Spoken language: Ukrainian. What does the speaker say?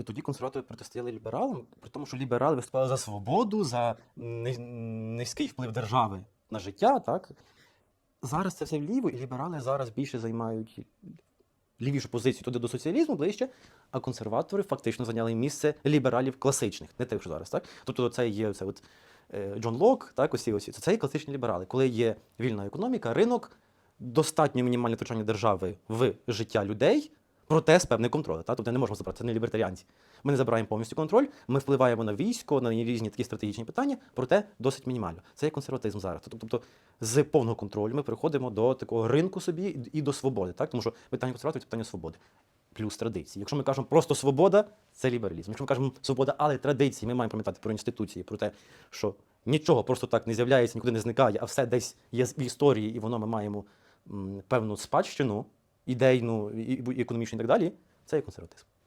то тоді консерватори протистояли лібералам, при тому, що ліберали виступали за свободу, за низький вплив держави на життя. Так? Зараз це все вліво, і ліберали зараз більше займають лівішу позицію туди до соціалізму ближче, а консерватори фактично зайняли місце лібералів класичних, не тих, що зараз. Так? Тобто це є це от, е, Джон Лок, так, ось ці ось, це є класичні ліберали. Коли є вільна економіка, ринок, достатньо мінімальне втручання держави в життя людей, проте з певним контролем. Так? Тобто не можемо забрати, це не лібертаріанці. Ми не забираємо повністю контроль, ми впливаємо на військо, на різні такі стратегічні питання, проте досить мінімально. Це є консерватизм зараз. Тобто, тобто з повного контролю ми переходимо до такого ринку собі і- до свободи. Так? Тому що питання консерваторів це питання свободи. Плюс традиції. Якщо ми кажемо просто свобода, це лібералізм. Якщо ми кажемо свобода, але традиції, ми маємо пам'ятати про інституції, про те, що нічого просто так не з'являється, нікуди не зникає, а все десь є в історії, і воно ми маємо м, певну спадщину, ідейну, і, економічну і так далі. Це є консерватизм.